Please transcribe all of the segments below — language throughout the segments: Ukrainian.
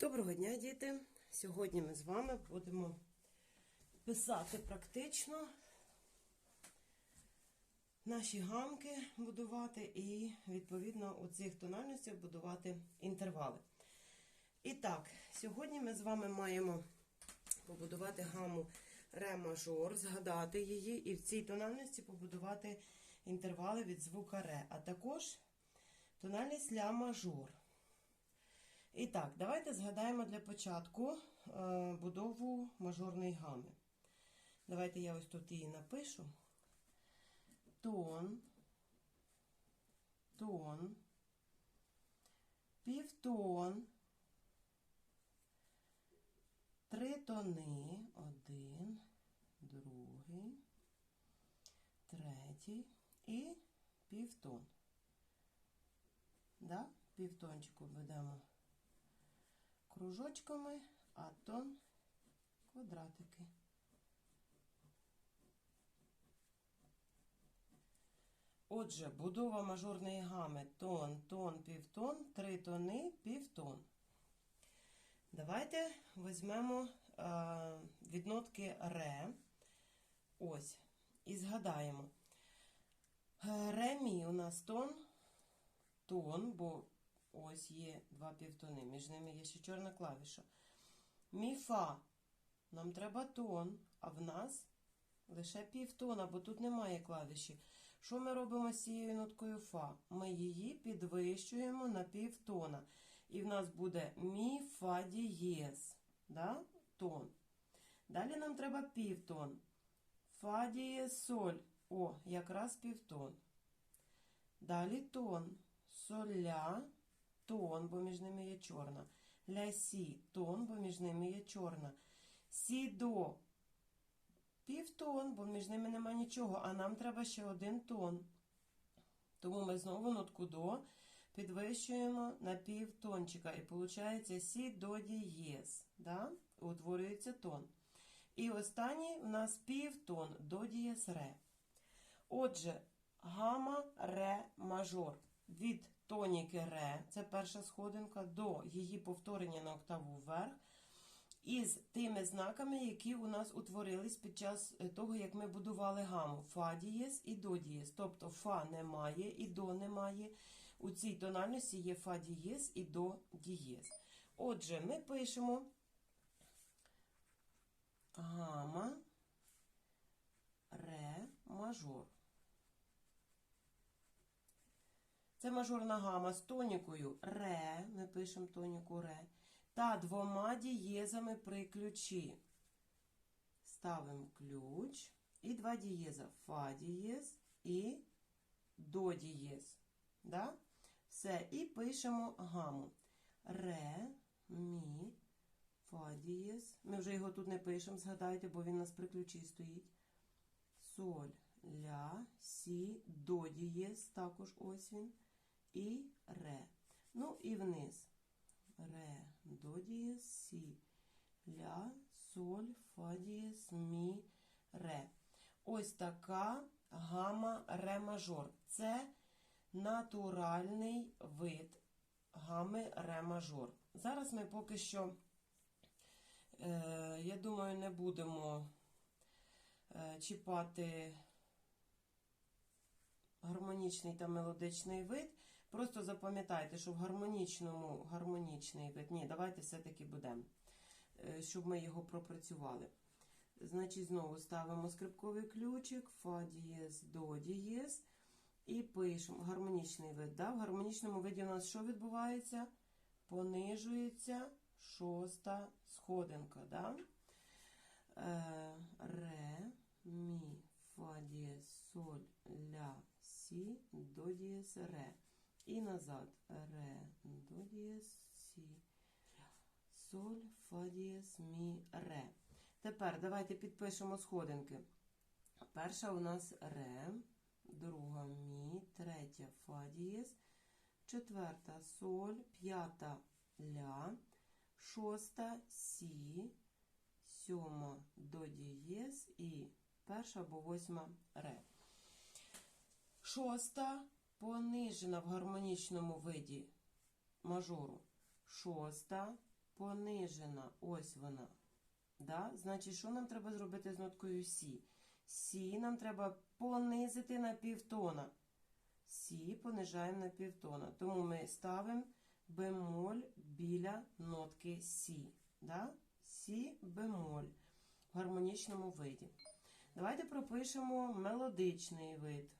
Доброго дня, діти! Сьогодні ми з вами будемо писати практично наші гамки будувати і, відповідно, у цих тональностях будувати інтервали. І так, сьогодні ми з вами маємо побудувати гаму ре мажор, згадати її, і в цій тональності побудувати інтервали від звука ре, а також тональність ля мажор. І так, давайте згадаємо для початку е, будову мажорної гами. Давайте я ось тут її напишу. Тон, тон, півтон, три тони, один, другий, третій і півтон. Да? Півтончику введемо кружочками, а тон квадратики. Отже, будова мажорної гами тон, тон, півтон, три тони, півтон. Давайте візьмемо е, віднотки ре. Ось. І згадаємо. Е, Ре мі у нас тон, тон, бо ось є два півтони, між ними є ще чорна клавіша. Мі фа. Нам треба тон, а в нас лише півтона, бо тут немає клавіші. Що ми робимо з цією ноткою фа? Ми її підвищуємо на півтона. І в нас буде мі фа дієз. Да? Тон. Далі нам треба півтон. Фа дієз соль. О, якраз півтон. Далі тон. Соля, тон, бо між ними є чорна. Ля сі, тон, бо між ними є чорна. Сі до півтон, бо між ними нема нічого, а нам треба ще один тон. Тому ми знову нотку до підвищуємо на півтончика. І виходить сі до дієз. Да? Утворюється тон. І останній у нас півтон до дієз ре. Отже, гама ре мажор. Від тоніки ре, це перша сходинка, до її повторення на октаву вверх із тими знаками, які у нас утворились під час того, як ми будували гаму. Фа дієс і до дієс. Тобто фа немає і до немає. У цій тональності є фа дієс і до дієс. Отже, ми пишемо гама ре мажор. Це мажорна гама з тонікою ре. Ми пишемо тоніку ре та двома дієзами при ключі. Ставимо ключ і два дієза. Фа дієз і до дієз. Да? Все. І пишемо гаму. Ре, мі, фа дієз. Ми вже його тут не пишемо, згадайте, бо він у нас при ключі стоїть. Соль, ля, сі, до дієз, також ось він. І ре. Ну і вниз ре, до дієс, сі, ля, соль, фа дієс, мі, ре. Ось така гама ре мажор. Це натуральний вид гами ре мажор. Зараз ми поки що, е, я думаю, не будемо е, чіпати гармонічний та мелодичний вид. Просто запам'ятайте, що в гармонічному гармонічний вид. Ні, давайте все-таки будемо, щоб ми його пропрацювали. Значить, знову ставимо скрипковий ключик, фа дієс, до дієс. І пишемо гармонічний вид. Да? В гармонічному виді у нас що відбувається? Понижується шоста сходинка. Да? Е, ре, мі, фа дієс, соль, ля, сі, до дієс, ре. І назад. Ре, до дієс, сі, соль, фа дієс, мі, ре. Тепер давайте підпишемо сходинки. Перша у нас ре, друга мі, третя фа дієс, четверта соль, п'ята ля, шоста сі, сьома до дієс і перша або восьма ре. Шоста понижена в гармонічному виді мажору. Шоста понижена. Ось вона. Да? Значить, що нам треба зробити з ноткою Сі? Сі нам треба понизити на півтона. Сі понижаємо на півтона. Тому ми ставимо бемоль біля нотки Сі. Да? Сі бемоль в гармонічному виді. Давайте пропишемо мелодичний вид.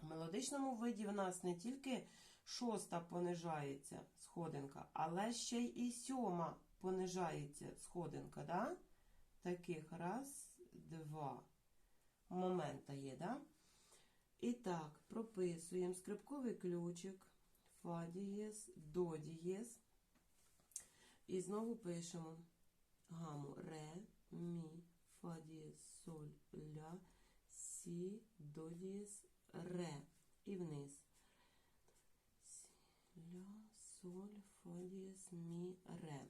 В мелодичному виді в нас не тільки шоста понижається сходинка, але ще й сьома понижається сходинка. Да? Таких раз, два момента є, да? І так, прописуємо скрипковий ключик, фа дієз, до дієз. І знову пишемо гаму ре, мі, фа дієз, соль, ля, сі, до дієз, ре. І вниз. Ля, соль, фа дієз, мі, ре.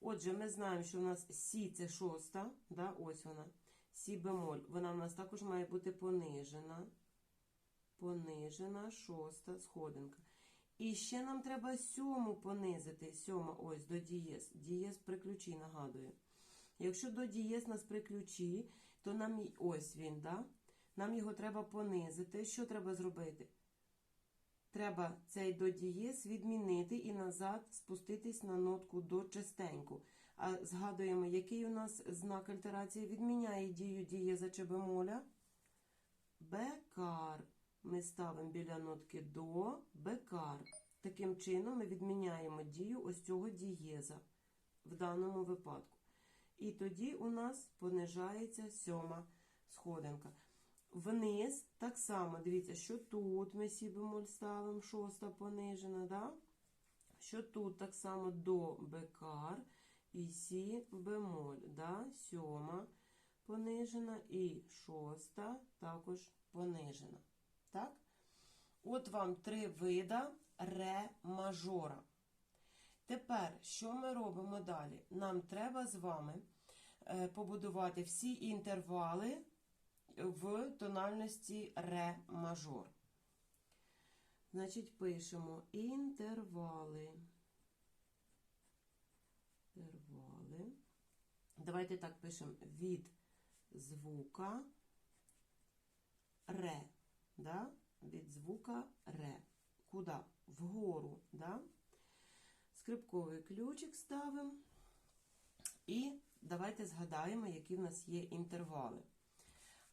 Отже, ми знаємо, що у нас сі це шоста, да, ось вона. Сі бемоль. Вона в нас також має бути понижена. Понижена шоста сходинка. І ще нам треба сьому понизити. Сьома, ось, до дієз. Дієз при нагадую. Якщо до дієз нас при то нам ось він, да? Нам його треба понизити. Що треба зробити? Треба цей до дієз відмінити і назад спуститись на нотку до частеньку. А згадуємо, який у нас знак альтерації відміняє дію дієза чи бемоля? Бекар. Ми ставимо біля нотки до бекар. Таким чином ми відміняємо дію ось цього дієза в даному випадку. І тоді у нас понижається сьома сходинка. Вниз так само, дивіться, що тут ми сі бемоль ставимо, шоста понижена, да? що тут так само до бекар і сі бемоль, да? сьома понижена і шоста також понижена. Так? От вам три вида ре мажора. Тепер, що ми робимо далі? Нам треба з вами е, побудувати всі інтервали в тональності ре мажор. Значить, пишемо інтервали. Інтервали. Давайте так пишемо від звука ре. Да? Від звука ре. Куди? Вгору. Да? Скрипковий ключик ставимо. І давайте згадаємо, які в нас є інтервали.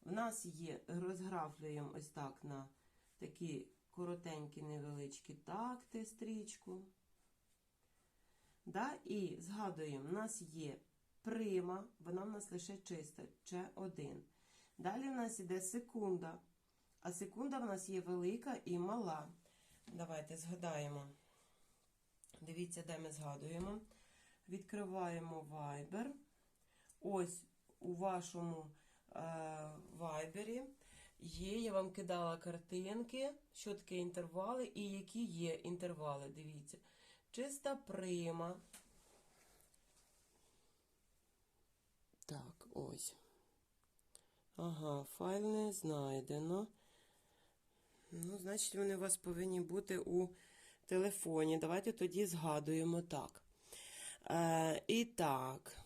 В нас є, розграфлюємо ось так на такі коротенькі невеличкі такти, стрічку. Да? І згадуємо, в нас є прима, вона в нас лише чиста, Ч1. Далі в нас іде секунда. А секунда в нас є велика і мала. Давайте згадаємо. Дивіться, де ми згадуємо. Відкриваємо Viber. Ось у вашому вайбері є, я вам кидала картинки, що таке інтервали і які є інтервали. Дивіться. Чиста прима. Так, ось. Ага, файл не знайдено. Ну, значить, вони у вас повинні бути у телефоні. Давайте тоді згадуємо так. Е, і так.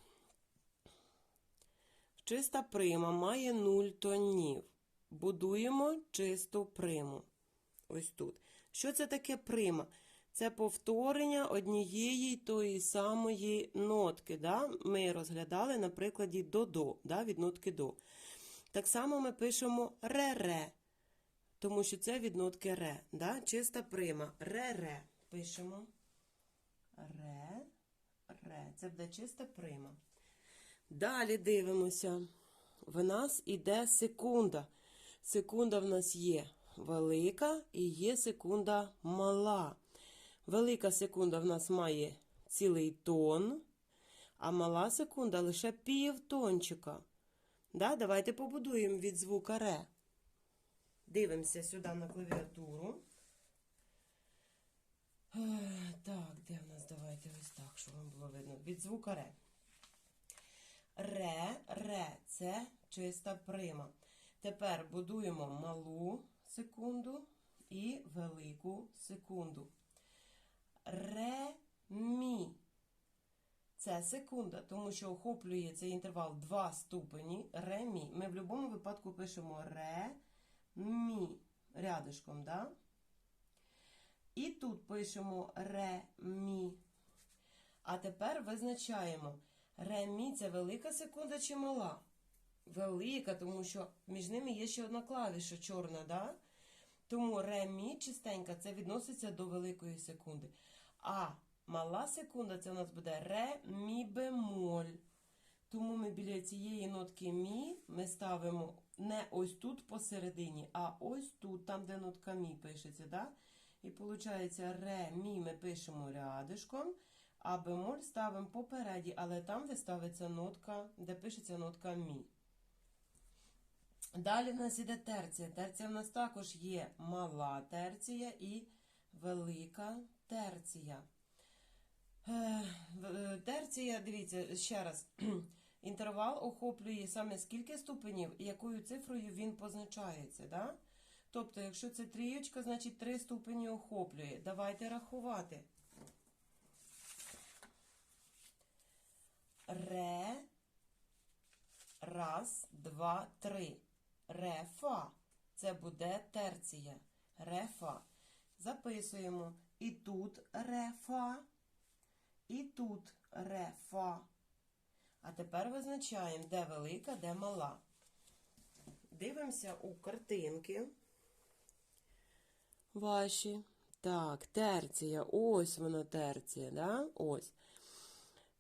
Чиста прима має 0 тонів. Будуємо чисту приму. Ось тут. Що це таке прима? Це повторення однієї тої самої нотки. Да? Ми розглядали на прикладі до-до, да? від нотки до. Так само ми пишемо ре-ре, тому що це від нотки ре. Да? Чиста прима. Ре-ре. Пишемо. Ре, ре. Це буде чиста прима. Далі дивимося. В нас іде секунда. Секунда в нас є велика і є секунда мала. Велика секунда в нас має цілий тон, а мала секунда лише півтончика. Да? Давайте побудуємо від звука ре. Дивимося сюди на клавіатуру. Так, де в нас? Давайте ось так, щоб вам було видно. Від звука ре. Ре, ре це чиста прима. Тепер будуємо малу секунду і велику секунду. Ре, мі. це секунда, тому що охоплює цей інтервал 2 ступені ре мі. Ми в будь-якому випадку пишемо ре мі рядишком, да? І тут пишемо ре мі. А тепер визначаємо, ре мі це велика секунда чи мала? Велика, тому що між ними є ще одна клавіша чорна, да? Тому ре мі чистенька це відноситься до великої секунди. А мала секунда це у нас буде ре мі бемоль. Тому ми біля цієї нотки мі ми ставимо не ось тут посередині, а ось тут, там, де нотка мі пишеться. Да? І виходить, ре мі ми пишемо рядишком, а бемоль ставимо попереді, але там, де ставиться нотка, де пишеться нотка мі. Далі в нас іде терція. Терція в нас також є мала терція і велика терція. Е, Терція, дивіться, ще раз. Інтервал охоплює саме скільки ступенів і якою цифрою він позначається. Да? Тобто, якщо це трієчка, значить три ступені охоплює. Давайте рахувати. Ре. Раз, два, три. Рефа. Це буде терція. Рефа. Записуємо. І тут рефа. І тут рефа. А тепер визначаємо, де велика, де мала. Дивимося у картинки. Ваші. Так, терція. Ось вона терція, да? Ось.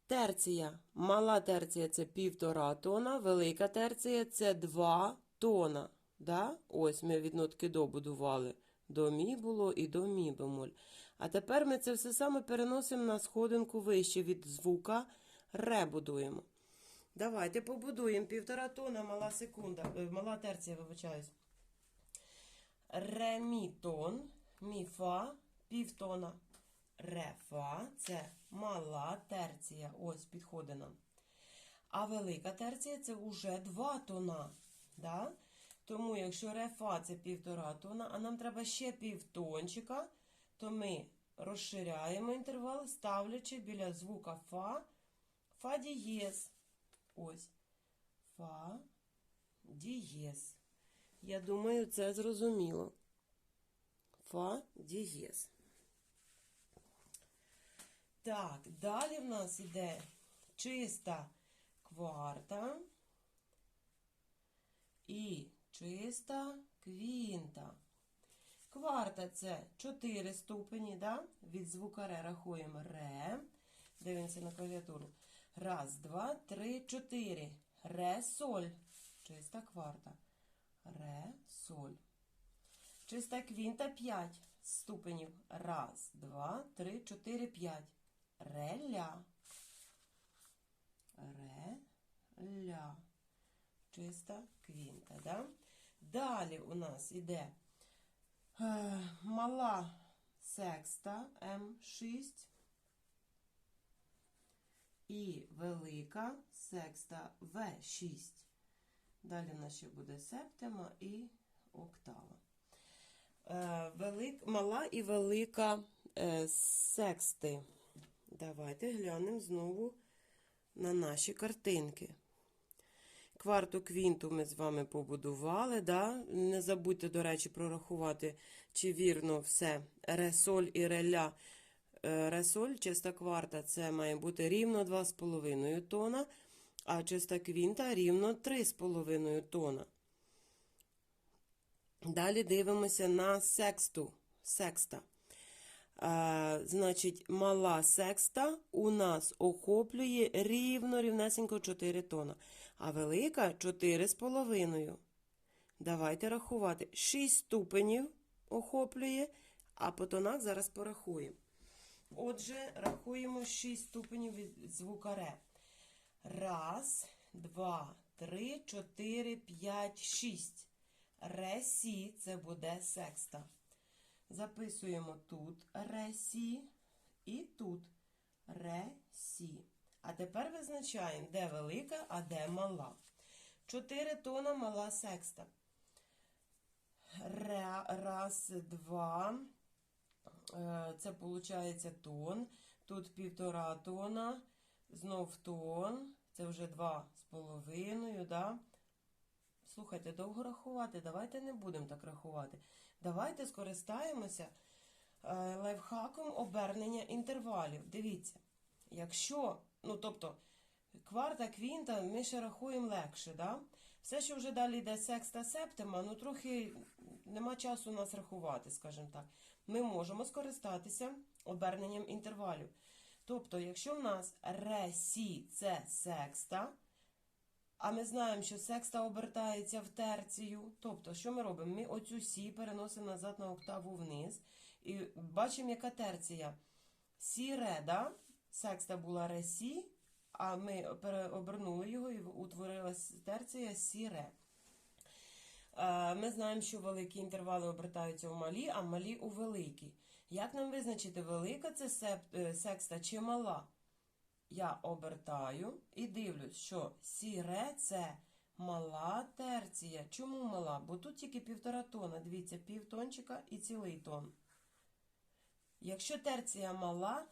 Терція. Мала терція це півтора тона, велика терція це 2 тона. Да? Ось ми від нотки до будували. До мі було і до мі бемоль. А тепер ми це все саме переносимо на сходинку вище від звука ре будуємо. Давайте побудуємо півтора тона, мала секунда, е, мала терція, вибачаюсь. Ре мі тон, мі фа, півтона. Ре фа це мала терція. Ось підходить нам. А велика терція це вже два тона. Да? Тому, якщо ре фа це півтора тона, а нам треба ще півтончика, то ми розширяємо інтервал, ставлячи біля звука фа, фа дієз. Ось. Фа дієз. Я думаю, це зрозуміло. Фа дієз. Так, далі в нас іде чиста кварта і чиста квінта. Кварта це 4 ступені, да? від звука ре рахуємо ре. Дивимося на клавіатуру. Раз, два, три, чотири. Ре, соль. Чиста кварта. Ре, соль. Чиста квінта 5 ступенів. Раз, два, три, чотири, п'ять. Ре, ля. Ре, ля. Чиста квінта, да? Далі у нас іде е, мала секста М6 і велика секста В6. Далі у нас ще буде септима і октава. Е, велик, мала і велика е, сексти. Давайте глянемо знову на наші картинки. Кварту квінту ми з вами побудували. Да? Не забудьте, до речі, прорахувати, чи вірно все. Ресоль і реля. Е, Ресоль, чиста кварта, це має бути рівно 2,5 тона, а чиста квінта рівно 3,5 тона. Далі дивимося на сексту. Секста. Е, значить, мала секста у нас охоплює рівно рівнесенько 4 тона, а велика 4,5. Давайте рахувати. 6 ступенів охоплює, а по тонах зараз порахуємо. Отже, рахуємо 6 ступенів від звука ре. Раз, два, три, чотири, п'ять, шість. Ре, сі це буде секста. Записуємо тут ре, сі і тут ре, сі. А тепер визначаємо, де велика, а де мала. 4 тона мала секста. Ре, раз, два. Е, Це виходить тон. Тут півтора тона. знов тон. Це вже два з половиною, да? Слухайте, довго рахувати. Давайте не будемо так рахувати. Давайте скористаємося е, лайфхаком обернення інтервалів. Дивіться, якщо, ну тобто, кварта, квінта, ми ще рахуємо легше, да? Все, що вже далі йде секста, септима, ну трохи нема часу нас рахувати, скажімо так. Ми можемо скористатися оберненням інтервалів. Тобто, якщо в нас ре, сі це секста, а ми знаємо, що секста обертається в терцію. Тобто, що ми робимо? Ми оцю сі переносимо назад на октаву вниз. І бачимо, яка терція. Сі ре? Секста була ре сі, а ми переобернули його і утворилась терція сі ре. Ми знаємо, що великі інтервали обертаються в малі, а малі у великі. Як нам визначити, велика це е, секста чи мала? Я обертаю і дивлюсь, що сі-ре – це мала терція. Чому мала? Бо тут тільки півтора тона. Дивіться, півтончика і цілий тон. Якщо терція мала,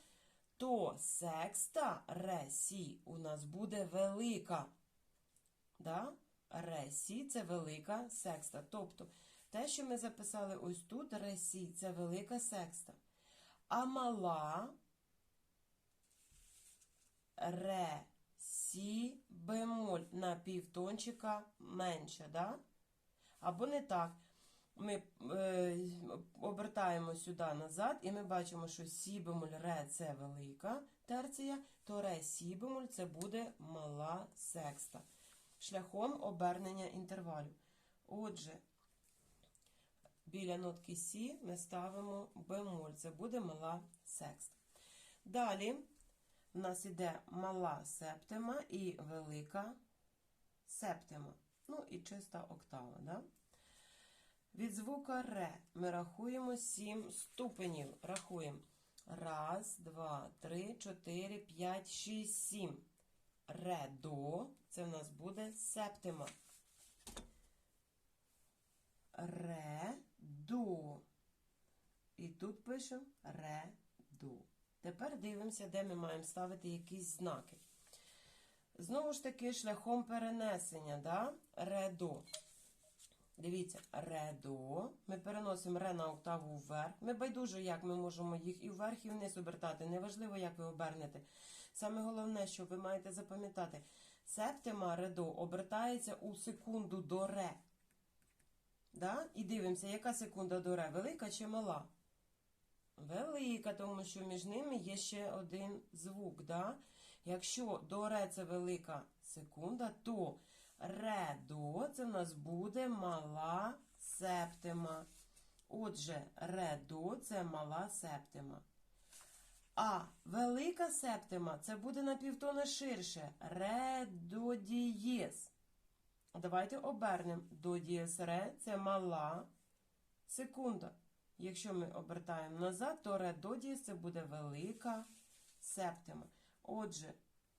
то секста ре сі у нас буде велика. Да? Ре сі це велика секста. Тобто, те, що ми записали ось тут, ре сі це велика секста. А мала ре, сі, бемоль на півтончика менше, да? Або не так. Ми е, обертаємо сюди назад, і ми бачимо, що сі бемоль ре це велика терція, то ре сі бемоль це буде мала секста. Шляхом обернення інтервалів. Отже, біля нотки сі ми ставимо бемоль, це буде мала секста. Далі. У нас іде мала септима і велика септима. Ну і чиста октава. Да? Від звука ре ми рахуємо 7 ступенів. Рахуємо. Раз, два, три, чотири, п'ять, шість, сім. Ре до. Це в нас буде септима. Ре до. І тут пишемо ре до. Тепер дивимося, де ми маємо ставити якісь знаки. Знову ж таки, шляхом перенесення, да? ре-до. Дивіться, ре-до. Ми переносимо ре на октаву вверх. Ми байдуже, як ми можемо їх і вверх, і вниз обертати. Неважливо, як ви обернете. Саме головне, що ви маєте запам'ятати, септима ре-до обертається у секунду до ре. Да? І дивимося, яка секунда до ре, велика чи мала? Велика, тому що між ними є ще один звук. Да? Якщо до ре це велика секунда, то ре до це в нас буде мала септима. Отже, ре до це мала септима. А велика септима це буде на півтона ширше. Ре до дієс. Давайте обернемо до дієс ре це мала секунда. Якщо ми обертаємо назад, то ре до це буде велика септима. Отже,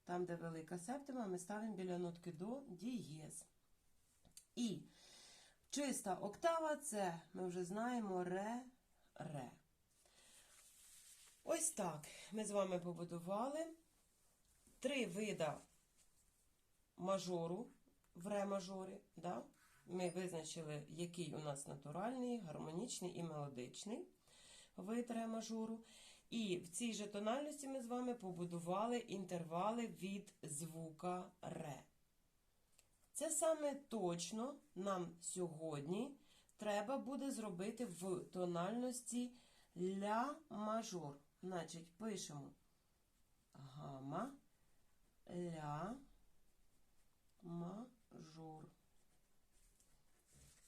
там, де велика септима, ми ставимо біля нотки до дієс. І чиста октава це, ми вже знаємо, ре, ре. Ось так ми з вами побудували три вида мажору в ре мажорі. Да? Ми визначили, який у нас натуральний, гармонічний і мелодичний вид ре мажору. І в цій же тональності ми з вами побудували інтервали від звука ре. Це саме точно нам сьогодні треба буде зробити в тональності ля мажор. Значить, пишемо гама, ля, мажор.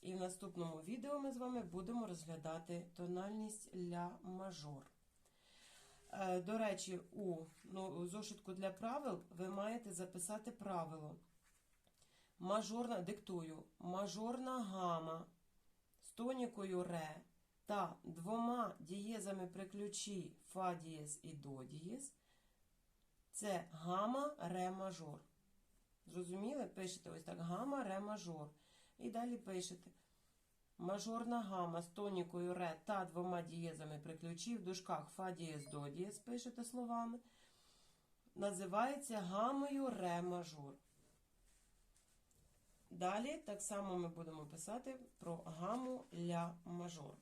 І в наступному відео ми з вами будемо розглядати тональність ля мажор. Е, До речі, у ну, зошитку для правил ви маєте записати правило. Мажорна, диктую, мажорна гама з тонікою ре та двома дієзами при ключі фа дієз і до дієз. Це гама ре мажор. Зрозуміли? Пишете ось так гама ре мажор. І далі пишете. Мажорна гама з тонікою ре та двома дієзами при ключі в дужках фа дієз до дієз пишете словами. називається гамою ре мажор. Далі так само ми будемо писати про гаму ля мажор.